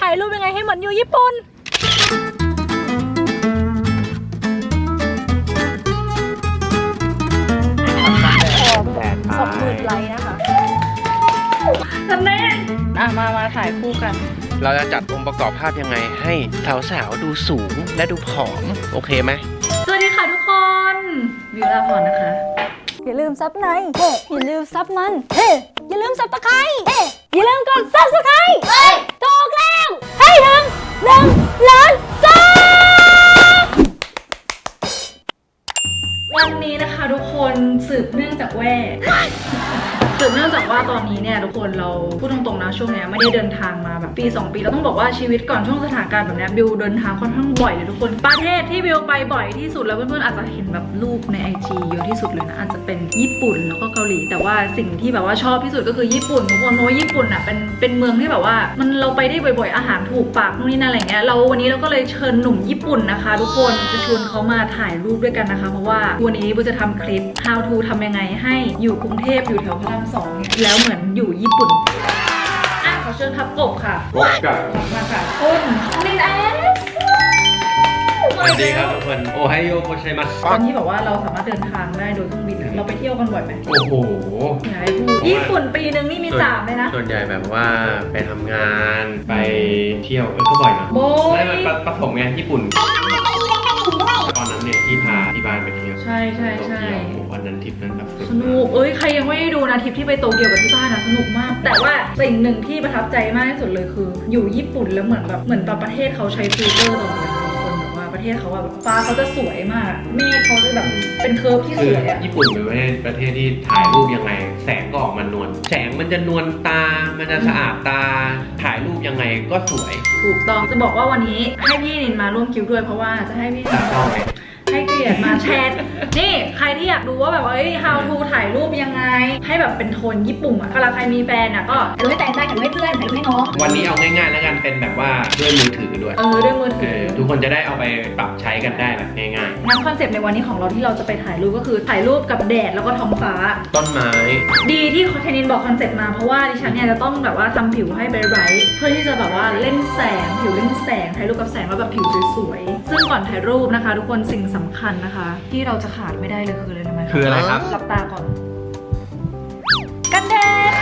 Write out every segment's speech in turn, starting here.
ถ่ายรูปยังไงให้เหมือนอยู่ญี่ปุ่น แดดสองหมื่นไลค์นะคะนั่นแน่อะมามาถ่ายคู่กัน เราจะจัดองค์ประกอบภาพยังไงให้สาวๆดูสูงและดูผอม โอเคไหม สวัสดีค่ะทุกคน วิวลาพรนะคะ อย่าลืมซับในเฮ้อย่าลืมซับมัน เฮ้อย่าลืมซับตะไคร้เฮ้ ไม่ได้เดินทางมาแบบปี 2 ปีเราต้องบอกว่าชีวิตก่อนช่วงสถานการณ์แบบนี้บิวเดินทางค่อนข้างบ่อยเลยทุกคนประเทศที่บิวไปบ่อยที่สุดแล้วเพื่อนๆอาจจะเห็นแบบรูปในไอจีเยอะที่สุดเลยนะอาจจะเป็นญี่ปุ่นแล้วก็เกาหลี แต่ว่าสิ่งที่แบบว่าชอบที่สุดก็คือญี่ปุ่นทุกคนเพราะว่าญี่ปุ่นอะเป็นเป็นเมืองที่แบบว่ามันเราไปได้บ่อยๆอาหารถูกปากนู่นนี่นั่นอะไรเงี้ยเราวันนี้เราก็เลยเชิญหนุ่มญี่ปุ่นนะคะ ทุกคนจะชวนเขามาถ่ายรูปด้วยกันนะคะ เพราะว่าวันนี้บิวจะทำคลิป how to ทำยังไงให้อยู่กรุงเทพอยู่แถวพระรามสองแล้วเหมือนอยู่ญี่ปุ่น อะขอเชิญทับกบค่ะพบกับมาค่ะคุณมินเอสสวัสดีครับทุกคนโอไฮโอโกชัยมัสตอนที่แบบว่าเราสามารถเดินทางได้โดยเครื่องบินอะเราไปเที่ยวกันบ่อยไหมโอ้โหอยากให้พูดญี่ปุ่นปีหนึ่งนี่มีสามเลยนะ ส่วนใหญ่แบบว่าไปทำงานไปเที่ยวเออก็บ่อยนะโบย ไม่มันปะปฐมไงญี่ปุ่นตอนนั้นเนี่ย ที่พาที่บ้านไปเที่ยวใช่ใช่โตใช่ เกียวโอ้โหวันนั้นทริปนั้นแบบสนุก เอ้ย ใครยังไม่ได้ดูนะทริปที่ไปโตเกียวกับที่บ้านนะสนุกมาก แต่ว่าสิ่งหนึ่งที่ประทับใจมากที่สุดเลยคือ อยู่ญี่ปุ่นแล้วเหมือนแบบเหมือนแบบประเทศเขาใช้ฟิลเตอร์ตลอดเวลาทุกคนแบบว่าประเทศเขาอะแบบฟ้าเขาจะสวยมากเมฆเขาจะแบบเป็นเคิร์ฟที่สคือวยอะญี่ปุ่นเป็นประเทศประเทศที่ถ่ายรูปยังไง แสงก็ออกมานวลแสงมันจะนวลตา มันจะสะอาดตา ถ่ายรูปยังไงก็สวยถูกต้องจะบอกว่าวันนี้ให้พี่นินมาร่วมคิวด้วยเพราะว่าจะให้พี่นิตานเข้าไหมให้เกีย รติมาแชร์นี่ใครที่อยากดูว่าแบบว่าเอ้ย how to ถ่ายรูปยังไง ให้แบบเป็นโทนญี่ปุ่นอะเวลาใครมีแฟนอะก็ถ่ายรูปให้แฟนได้ถ่ายรูปให้เพื่อนถ่ายรูปให้น้องวันนี้เอาง่ายๆแล้วกันเป็นแบบว่าด้วยมือถือด้วยเออด้วยมือเอถืออทุกคนจะได้เอาไปปรับใช้กันได้แบบง่ายงั้นคอนเซปต์ในวันนี้ของเราที่เราจะไปถ่ายรูปก็คือถ่ายรูปกับแดดแล้วก็ท้องฟ้า ๆ ต้นไม้ ดีที่เทนินบอกคอนเซปต์มาเพราะว่าดิฉันเนี่ยจะต้องแบบว่าทำผิวให้ไบรท์ๆเพื่อที่จะแบบว่าเล่นแสง ผิวเล่นแสงถ่ายรูปกับแสงแล้วแบบผิวสวยๆซึ่งก่อนถ่ายรูปนะคะ ทุกคนสิ่งสำคัญนะคะ ที่เราจะขาดไม่ได้เลยคืออะไรรู้ไหมคืออะไรครับ หลับตาก่อน กันแดด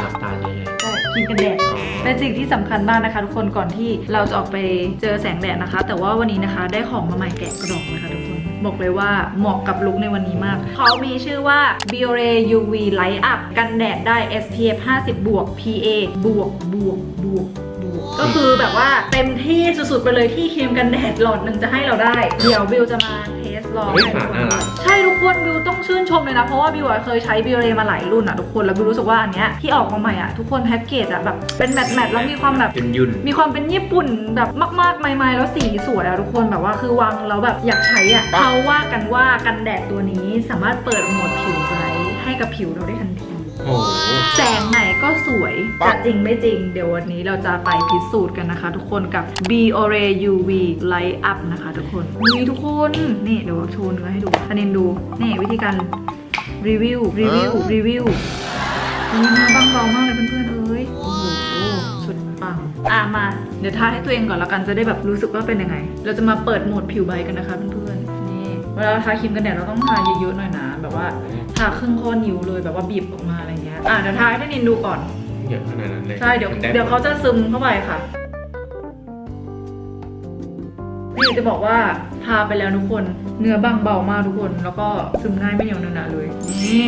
หลับตาใหญ่ใช่ครีมกันแดดๆอ๋อเป็นสิ่งที่สำคัญมากนะคะ ทุกคนก่อนที่เราจะออกไปเจอแสงแดดนะคะ แต่ว่าวันนี้นะคะได้ของมาใหม่แกะกระดองนะคะทุกคน บอกเลยว่าเหมาะกับลุคในวันนี้มาก เขามีชื่อว่า Biore UV Light Up กันแดดได้ SPF 50 บวก PA บวกบวกบวกบว กก็คือแบบว่าเต็มที่สุดๆไปเลยที่ครีมกันแดดหลอดหนึ่งจะให้เราได้ เดี๋ยวบิวจะมาเทสลองเฮ้ยให้ฝาทุกคน่ารัก ใช่ทุกคนบิวต้องชื่นชมเลยนะ เพราะว่าบิวอะเคยใช้บิวเรมาหลายรุ่นอะทุกคนแล้วบิวรู้สึกว่าอันเนี้ยที่ออกมาใหม่อะทุกคนแพ็กเกจอะแบบเป็นแมทแมทแล้วมีความแบบ เป็นยุ่น มีความเป็นญี่ปุ่นแบบมากๆไม่ ๆ แล้วสีสวยอะทุกคนแบบว่าคือวางแล้วแบบอยากใช้อะเขาว่ากันว่ากันแดดตัวนี้สามารถเปิดโหมดผิวไบรท์ให้กับผิวเราได้ทันที โอ้โหแสงไหนก็สวยจะจริงไม่จริง เดี๋ยววันนี้เราจะไปพิสูจน์กันนะคะ ทุกคนกับ b o r e UV Light Up นะคะ ทุกคนนี่ทุกคนนี่เดี๋ยวโชว์เนื้อให้ดูอันนี้ดูนี่วิธีการรีวิวรีวิวรีวิวนี่หน้าบางเบามากเลยเพื่อนๆเอ้ยโอ้โหสุดปังอะมา เดี๋ยวทาให้ตัวเองก่อนแล้วกันจะได้แบบรู้สึกว่าเป็นยังไง เราจะมาเปิดโหมดผิวใบกันนะคะเพื่อนๆนี่เวลาทาครีมกันแดดเราต้องทาเยอะๆหน่อยนะแบบว่า ทาครึ่งข้อนิ้วเลยแบบว่าบีบออกมาอะไรเงี้ย อะเดี๋ยวทาให้ท่านินดูก่อน เยอะขนาดนั้นเลยใช่เดี๋ยวมันไเดี๋ยวเขาจะซึมเข้าไปค่ะ นี่จะบอกว่าทาไปแล้วทุกคน เนื้อบางเบามากทุกคน แล้วก็ซึมง่ายไม่เหนียวเนอะหนะเลย นี่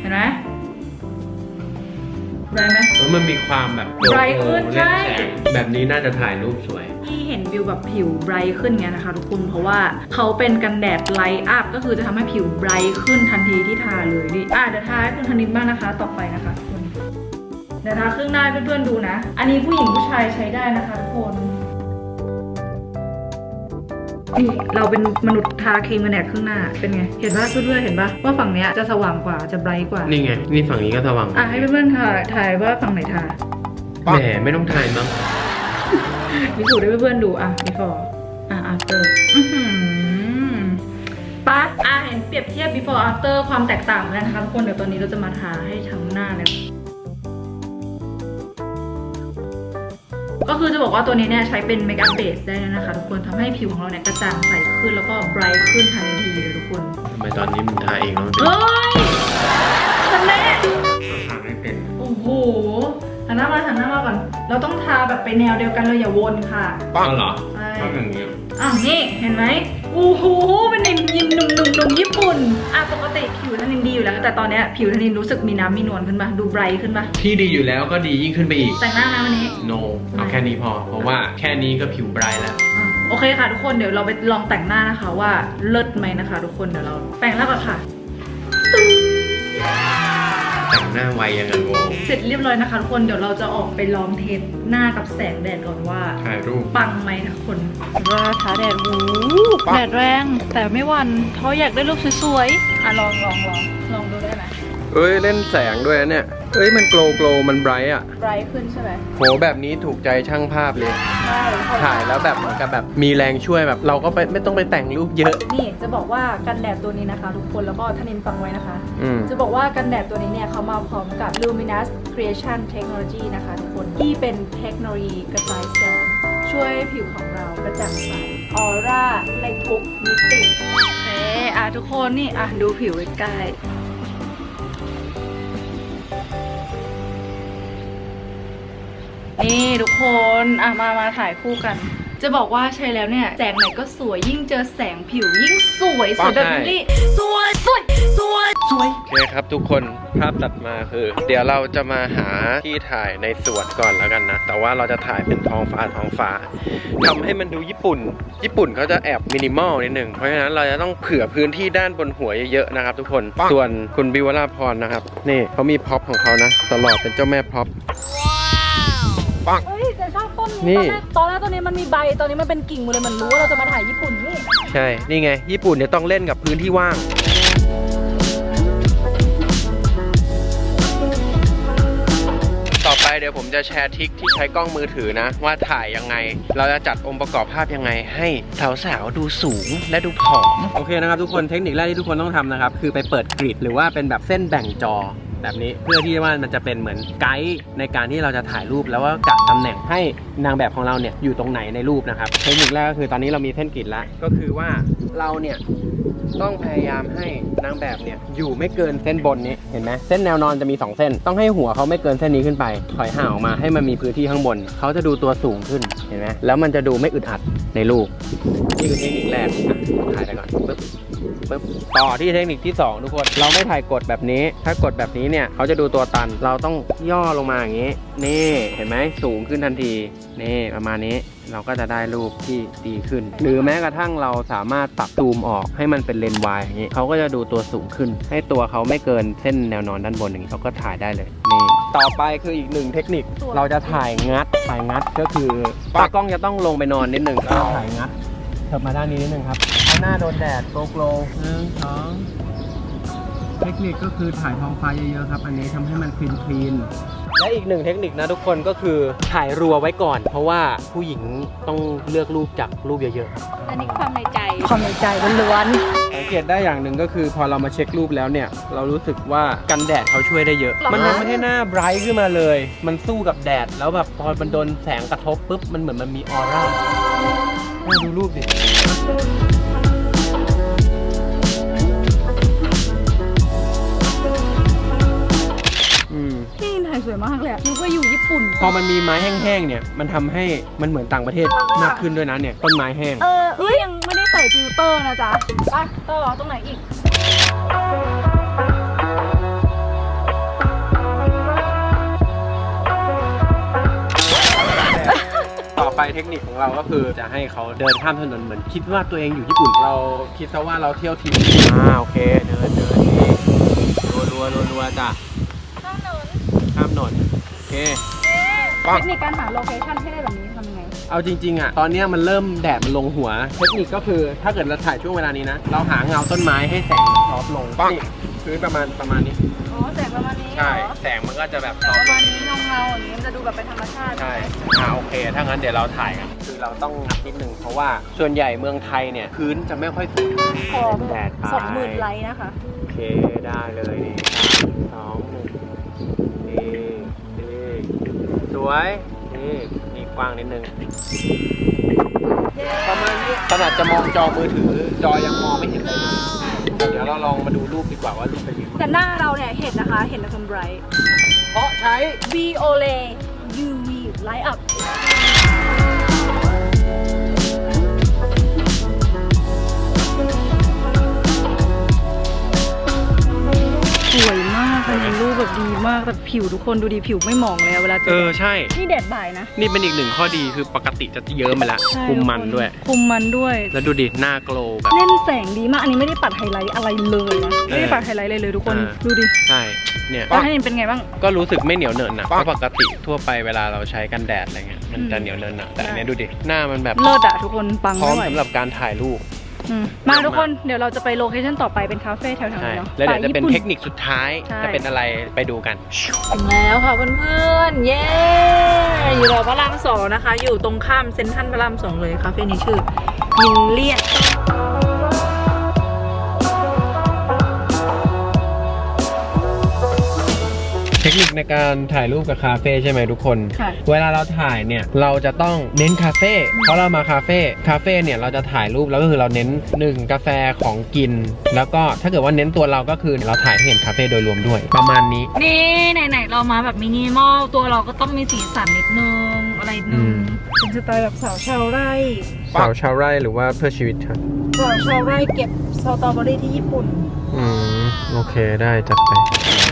เห็นไหมได้ไหม เออมันมีความแบบไบรท์ขึ้นโอ้โหใช่ เล่นแสงแบบนี้น่าจะถ่ายรูปสวยที่เห็นวิวแบบผิวไบรท์ขึ้นเงี้ยนะคะทุกคนเพราะว่าเขาเป็นกันแดดไลท์อัพก็คือจะทำให้ผิวไบรท์ขึ้นทันทีที่ทาเลยดิอะเดี๋ยวทาให้คุณธนิตบ้างนะคะต่อไปนะคะทุกคนเดี๋ยวทาครึ่งหน้าให้เพื่อนๆดูนะ อันนี้ผู้หญิงผู้ชายใช้ได้นะคะทุกคน นี่เราเป็นมนุษย์ทาครีมกันแดดครึ่งหน้าเป็นไง เห็นป่ะเพื่อนๆเห็นป่ะว่าฝั่งเนี้ยจะสว่างกว่าจะไบรท์กว่า นี่ไง นี่ฝั่งนี้ก็สว่างอะให้เพื่อนๆถ่ายถ่ายว่าฝั่งไหนทาแหมไม่ต้องถ่ายมั้งพิสูจน์ให้เพื่อนๆดูอะ before อะ after อื้อหือปั๊บอะเห็นเปรียบเทียบ before after ความแตกต่างกันนะคะทุกคนเดี๋ยวตอนนี้เราจะมาทาให้ทั้งหน้าเลย ก็คือจะบอกว่าตัวนี้เนี่ยใช้เป็นเมคอัพเบสได้เลยนะคะทุกคนทำให้ผิวของเราเนี่ยกระจ่างใสขึ้นแล้วก็ไบรท์ขึ้นทันทีเลยทุกคนทำไมตอนนี้มึงทาเองแล้วมันเป็นเฮ้ยทันแม่ทาไม่เป็นโอ้โหหันหน้ามาหันหน้ามาก่อน เราต้องทาแบบไปแนวเดียวกันเลยอย่าวนค่ะป้งเหรอใช่ต้องอย่างเงี้ยอะนี่เห็นไหม โอ้โหเป็นนินยินหนุ่มหนุ่มหนุ่มญี่ปุ่นอะปกติผิวธนินดีอยู่แล้ว แต่ตอนเนี้ยผิวธนินรู้สึกมีน้ำมีนวลขึ้นปะดูไบรท์ขึ้นปะที่ดีอยู่แล้วก็ดียิ่งขึ้นไปอีก แต่งหน้านะวันนี้ no เอาแค่นี้พอ เพราะว่าแค่นี้ก็ผิวไบรท์แล้ว อะโอเคค่ะทุกคนเดี๋ยวเราไปลองแต่งหน้านะคะว่าเลิศไหมนะคะ ทุกคนเดี๋ยวเราแปรงหน้าก่อนค่ะ แต่งหน้าไวยังไงโวเสร็จเรียบร้อยนะคะทุกคนเดี๋ยวเราจะออกไปลองเทสหน้ากับแสงแดดก่อนว่า ถ่ายรูป ปังไหมนะทุกคนว่าท้าแดดหูแดดแรง แต่ไม่หวันเพราะอยากได้รูปสวยๆอะลองลองลองลองดูได้ไหมเอ้ยเล่นแสงด้วยนะเนี่ยเอ้ยมันโกลโกลมันไบรท์อะไบรท์ขึ้นใช่ไหมโหแบบนี้ถูกใจช่างภาพเลย ใช่ถ่ายแล้วแบบเหมือนกับแบบมีแรงช่วยแบบ เราก็ไปไม่ต้องไปแต่งรูปเยอะ นี่จะบอกว่ากันแดดตัวนี้นะคะ ทุกคนแล้วก็ทนินฟังไว้นะคะ อืม จะบอกว่ากันแดดตัวนี้เนี่ยเขามาพร้อมกับ Luminous Creation Technology นะคะทุกคนที่เป็นเทคโนโลยีกระจายแสงช่วยให้ผิวของเรากระจ่างใสออร่าในทุกมิติเอ๊อะทุกคนนี่อะดูผิวใกล้ๆ นี่ทุกคนอะมามาถ่ายคู่กัน จะบอกว่าใช้แล้วเนี่ยแสงไหนก็สวยยิ่งเจอแสงผิวยิ่งสวยสวยแบบนี้สวยสวยสวยสวย โอเคครับทุกคนภาพตัดมาคือ เดี๋ยวเราจะมาหาที่ถ่ายในสวนก่อนแล้วกันนะ แต่ว่าเราจะถ่ายเป็นท้องฟ้าท้องฟ้าทำให้มันดูญี่ปุ่น ญี่ปุ่นเขาจะแอบมินิมอลนิดหนึ่งเพราะฉะนั้นเราจะต้องเผื่อพื้นที่ด้านบนหัวเยอะๆนะครับ ทุกคนส่วนคุณบิวราพรนะครับนี่เขามีพ็อปของเขานะตลอดเป็นเจ้าแม่พ็อป ปัง เฮ้ยแต่ชอบต้นนี่ นี้ตอนแรกตอนแรกตัวนี้มันมีใบ ตอนนี้มันเป็นกิ่งหมดเลยมันรู้ว่าเราจะมาถ่ายญี่ปุ่นนี่ใช่ นี่ไง ญี่ปุ่นเนี่ยต้องเล่นกับพื้นที่ว่าง ต่อไปเดี๋ยวผมจะแชร์ทริคที่ใช้กล้องมือถือนะ ว่าถ่ายยังไง เราจะจัดองค์ประกอบภาพยังไง ให้สาวๆดูสูงและดูผอม โอเคนะครับทุกคนเทคนิคแรกที่ทุกคนต้องทำนะครับ คือไปเปิดกริดหรือว่าเป็นแบบเส้นแบ่งจอ แบบนี้เพื่อที่ว่ามันจะเป็นเหมือนไกด์ในการที่เราจะถ่ายรูปแล้วว่ากะตำแหน่งให้นางแบบของเราเนี่ยอยู่ตรงไหนในรูปนะครับเทคนิคแรกก็คือตอนนี้เรามีเส้นกริดแล้วก็คือว่าเราเนี่ยต้องพยายามให้นางแบบเนี่ยอยู่ไม่เกินเส้นบนนี้เห็นไหมเส้นแนวนอนจะมี 2 เส้น ต้องให้หัวเขาไม่เกินเส้นนี้ขึ้นไป ถอยห่างออกมาให้มันมีพื้นที่ข้างบนเขาจะดูตัวสูงขึ้นเห็นไหมแล้วมันจะดูไม่อึดอัดในรูปนี่คือเทคนิคแรกถ่ายไปก่อนปึ๊บ ปึ๊บต่อที่เทคนิคที่ 2 ทุกคน เราไม่ถ่ายกดแบบนี้ ถ้ากดแบบนี้เนี่ยเขาจะดูตัวตัน เราต้องย่อลงมาอย่างนี้ นี่ เห็นไหมสูงขึ้นทันที นี่ ประมาณนี้ เราก็จะได้รูปที่ดีขึ้น หรือแม้กระทั่งเราสามารถปรับซูมออกให้มันเป็นเลนส์วายอย่างนี้เขาก็จะดูตัวสูงขึ้น ให้ตัวเขาไม่เกินเส้นแนวนอนด้านบนอย่างนี้เขาก็ถ่ายได้เลย นี่ ต่อไปคืออีกหนึ่งเทคนิค เราจะถ่ายงัด ถ่ายงัดก็คือตากล้องจะต้องลงไปนอนนิดหนึ่งเราถ่ายงัด เถิบมาด้านนี้นิดหนึ่งครับเอาหน้าโดนแดดโกลโกลหนึ่งสองเทคนิคก็คือถ่ายท้องฟ้าเยอะๆครับ อันนี้ทำให้มันคลีนคลีนและอีกหนึ่งเทคนิคนะทุกคนก็คือถ่ายรัวไว้ก่อน เพราะว่าผู้หญิงต้องเลือกรูปจากรูปเยอะอันนี้ความในใจความในใจล้วนๆ สังเกตได้อย่างหนึ่งก็คือพอเรามาเช็ครูปแล้วเนี่ย เรารู้สึกว่ากันแดดเขาช่วยได้เยอะ มันทำให้หน้าไบรท์ขึ้นมาเลย มันสู้กับแดด แล้วแบบพอมันโดนแสงกระทบปุ๊บมันเหมือนมันมีออร่าน่า ดูรูปดิอืมที่ถ่ายสวยมากเลยอะนึกว่าอยู่ญี่ปุ่น พอมันมีไม้แห้งๆเนี่ย มันทำให้มันเหมือนต่างประเทศมากขึ้นด้วยนะเนี่ยต้นไม้แห้ง เออเอ้ยยังไม่ได้ใส่ฟิลเตอร์นะจ๊ะ ไปต่อตรงไหนอีก ไปเทคนิคของเราก็คือจะให้เขาเดินข้ามถนนเหมือนคิดว่าตัวเองอยู่ญี่ปุ่น เราคิดซะว่าเราเที่ยวทริปอ่าโอเคเดินเดินนี่รัวรัวรัวรัวจ้ะข้ามถนนข้ามถนนโอเคเทคนิคการหาโลเคชั่นให้ได้แบบนี้ทำยังไง เอาจริงๆอะตอนนี้มันเริ่มแดดมันลงหัว เทคนิคก็คือถ้าเกิดเราถ่ายช่วงเวลานี้นะ เราหาเงาต้นไม้ให้แสงซอฟลงนี่พื้นประมาณประมาณนี้อ๋อแสงประมาณนี้ใช่ แสงมันก็จะแบบซอฟประมาณนี้เงาเงาอย่างนี้มันจะดูแบบเป็นธรรมชาติใช่อ่าโอ เคถ้างั้นเดี๋ยวเราถ่ายกันคือเราต้องนัดนิดนึงเพราะว่าส่วนใหญ่เมืองไทยเนี่ยพื้นจะไม่ค่อยสวยขอแดดไปสองหมื่นไลค์นะคะ โอเคได้เลยนี่สามสองหนึ่งนี่นี่สวยนี่นี่พกว้างนิดนึงประมาณนี้ขนาดจะมองจอมือถือ จอยังมองไม่เห็นเลยเดี๋ยวเราลองมาดูรูปดีกว่าว่ารูปเป็นยังไงแต่หน้าเราเนี่ยเห็นนะคะ เห็นในคอมไบรท์เพราะใช้ Viole UV Light Up สวย มากเลยรูปแบบดีมากแต่ผิวทุกคนดูดีผิวไม่หมองเลยอะเวลาเจเอออใช่ นี่แดดบ่ายนะ นี่เป็นอีกหนึ่งข้อดีคือปกติจะเยิ้มไปแล้วใช่คุมมันด้วย คุมมันด้วย แล้วดูดิหน้าโกลว์แบบ เล่นแสงดีมาก อันนี้ไม่ได้ปัดไฮไลท์อะไรเลยนะไม่ได้ปัดไฮไลท์เลยเลยทุกคน เออ ดูดิใช่เนี่ยแล้วให้นินเป็นไงบ้าง ก็รู้สึกไม่เหนียวเหนอะหนะเพราะปกติทั่วไปเวลาเราใช้กันแดดอะไรเงี้ยมันจะเหนียวเหนอะหนะแต่อันเนี้ยดูดิหน้ามันแบบเลิศอะทุกคนปังพร้อไม่มไหวสำหรับการถ่ายรูปอื มมาทุกคนเดี๋ยวเราจะไปโลเคชั่นต่อไปเป็นคาเฟ่แถวๆใช่นี้เนาะแล้วเดี๋ยวจะเป็นป่าเทญี่คปุ่นิคสุดท้ายใช่จะเป็นอะไรไปดูกันถึงแล้วค่ะเพื่อนๆเย้อยู่แถวพระรามสองนะคะ อยู่ตรงข้ามเซ็นทรัลพระรามสองเลยคาเฟ่นี้ชื่อมินเลียน คนิคในการถ่ายรูปกับคาเฟ่ใช่ไหมทุกคน ค่ะเวลาเราถ่ายเนี่ยเราจะต้องเน้นคาเฟ่เพราะเรามาคาเฟ่คาเฟ่เนี่ยเราจะถ่ายรูปแล้วก็คือเราเน้นหนึ่งกาแฟของกิน แล้วก็ถ้าเกิดว่าเน้นตัวเราก็คือเราถ่ายให้เห็นคาเฟ่โดยรวมด้วย ประมาณนี้ นี่ไหนๆเรามาแบบมินิมอลตัวเราก็ต้องมีสีสันนิดนึงอะไรนิดนึอืงมเป็นสไตล์แบบสาวชาวไร่สาวชาวไร่หรือว่าเพื่อชีวิตครับ สาวชาวไร่เก็บสตรอเบอรี่ที่ญี่ปุ่น อืม โอเคได้จัดไป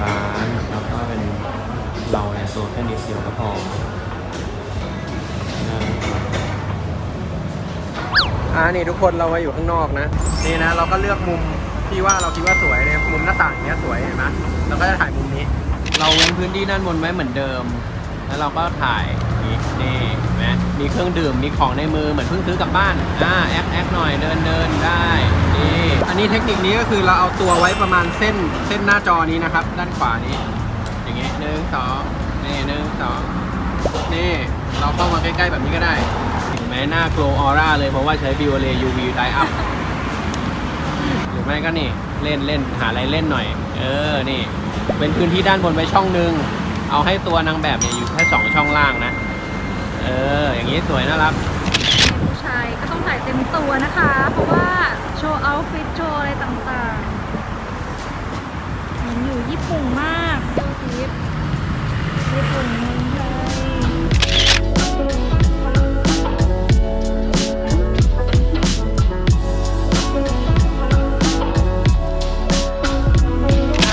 ร้านแล้วก็ เป็นเราเนี่ยตัวแค่นิดเดียวก็พออ่านี่ทุกคนเรามาอยู่ข้างนอกนะ นี่นะเราก็เลือกมุมที่ว่าเราคิดว่าสวยเนี่ยมุมหน้าต่างเนี้ยสวยเห็นไหมเราก็จะถ่ายมุมนี้ เราเว้นพื้นที่ด้านบนไว้เหมือนเดิม แล้วเราก็ถ่ายนี่นี่เห็นไหมมีเครื่องดื่มมีของในมือเหมือนเพิ่งซื้อกลับบ้านอ่าแอคแอคหน่อยเดินเดินได้นี่อันนี้เทคนิคนี้ก็คือเราเอาตัวไว้ประมาณเส้นเส้นหน้าจอนี้นะครับ ด้านขวานี้ อย่างเงี้ยหนึ่งสองนี่หนึ่งสองนี่เราเข้ามาใกล้ๆแบบนี้ก็ได้เห็นไหมหน้าโกลออร่าเลยเพราะว่าใช้บิวเล UV Dye Up หรือไม่ก็นี่เล่นเล่นหาอะไรเล่นหน่อย เออนี่ เป็นพื้นที่ด้านบนไว้ช่องหนึ่งเอาให้ตัวนางแบบเนี่ยอยู่แค่สองช่องล่างนะ เออ อย่างนี้สวยน่ารักผู้ชายก็ต้องใส่เต็มตัวนะคะ เพราะว่าโชว์เอาฟิตโชว์อะไรต่างๆ มันอยู่ญี่ปุ่นมากดูทิปญี่ปุ่นเมืองไท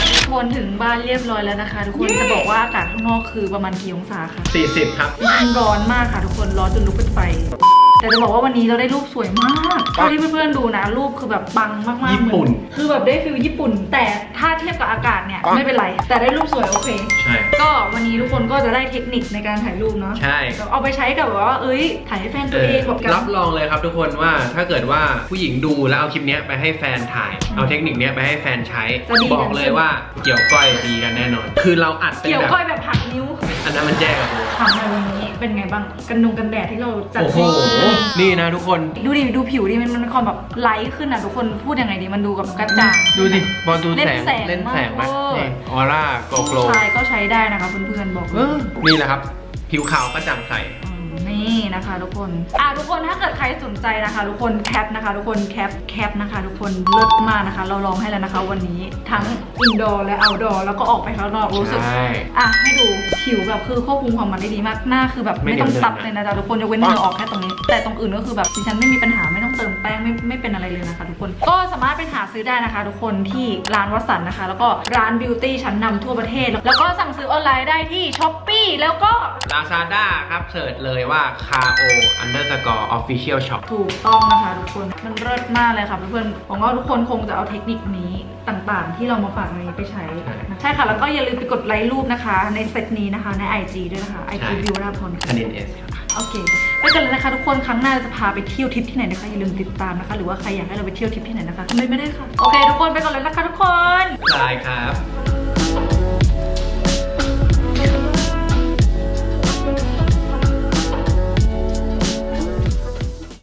ย ทุกคนถึงบ้านเรียบร้อยแล้วนะคะ ทุกคนจะบอกว่าอากาศข้างนอกคือประมาณกี่องศาคะ40 ครับมันร้อนมากค่ะทุกคนร้อนจนลุกเป็นไฟ แต่จะบอกว่าวันนี้เราได้รูปสวยมากเท่าที่เพื่อนๆดูนะรูปคือแบบปังมากๆญี่ปุ่น เหมือคือแบบได้ฟิลญี่ปุ่น แต่ถ้าเทียบกับอากาศเนี่ยไม่เป็นไร แต่ได้รูปสวยโอเค ใช่ ก็วันนี้ทุกคนก็จะได้เทคนิคในการถ่ายรูปเนาะใช่ แบบเอาไปใช้กับแบบว่าเอ้ยถ่ายให้แฟนตัวเองแบบกันรับรองเลยครับทุกคนว่าถ้าเกิดว่าผู้หญิงดูแล้วเอาคลิปเนี้ยไปให้แฟนถ่าย เอาเทคนิคเนี้ยไปให้แฟนใช้ จะดีบอกเลยว่าเกี่ยวก้อยดีกันแน่นอน คือเราอัดเป็นเกี่ยวแบบ ก้อยแบบหักนิ้ว อันนั้นมันแย่กับโบทำในวันนี้เป็นไงบ้าง กันนุงกันแดดที่เราจัดโอ้โหให้นี่นะทุกคน ดูดิดูผิวดิมันมันมีความแบบไลท์ขึ้นอะทุกคนพูดยังไงดีมันดูกับกระจ่าง ดูสิบอลดูเล่แสนงแสง เล่นแสงไหมมากเวอร์นี่ออร่าโกโกลผู้ชายก็ใช้ได้นะคะเพื่อนๆบอกเลเอยอนี่แหละครับ ผิวขาวกระจ่างใสม นี่นะคะทุกคนอะทุกคนถ้าเกิดใครสนใจนะคะ ทุกคนแคปนะคะ ทุกคนแคปแคปนะคะ ทุกคนเลิศมากนะคะ เราลองให้แล้วนะคะ วันนี้ทั้งอินดอร์และเอาดอร์แล้วก็ออกไปข้างนอกรู้สึก ใช่ อะให้ดูผิวแบบคือควบคุมความมันได้ดีมากหน้าคือแบบไม่ไม่ต้องเดี๋ยวซับเดินนะเลยนะจ๊ะทุกคนยกเว้นเหงื่อออกแค่ตรงนี้ แต่ตรงอื่นก็คือแบบดิฉันไม่มีปัญหาไม่ต้อง เติมแป้งไม่ไม่เป็นอะไรเลยนะคะ ทุกคนก็สามารถไปหาซื้อได้นะคะ ทุกคนที่ร้านวัสันนะคะ แล้วก็ร้านบิวตี้ชั้นนำทั่วประเทศ แล้วก็สั่งซื้อออนไลน์ได้ที่ช้อปปีแล้วก็ลาซาด้าครับเสิร์ชเลยว่า Kao underscore official shop ถูกต้องนะคะทุกคนมันเลิศมากเลยค่ะเพื่อนๆหวังว่าทุกคนคงจะเอาเทคนิคนี้ต่างๆ ที่เรามาฝากในนี้ไปใช้ ใช่ใช่ค่ะ แล้วก็อย่าลืมไปกดไลค์รูปนะคะ ในเซตนี้นะคะใน IG ด้วยนะคะ IG ใช่วิวราพรคณินเอสครับ โอเคไปกันเลยนะคะทุกคนครั้งหน้าเราจะพาไปเที่ยวทริปที่ไหนนะคะอย่าลืมติดตามนะคะ หรือว่าใครอยากให้เราไปเที่ยวทริปที่ไหนนะคะไม่ไม่ได้ค่ะโอเค ทุกคนไปก่อนเลยนะคะทุกคน บายครับ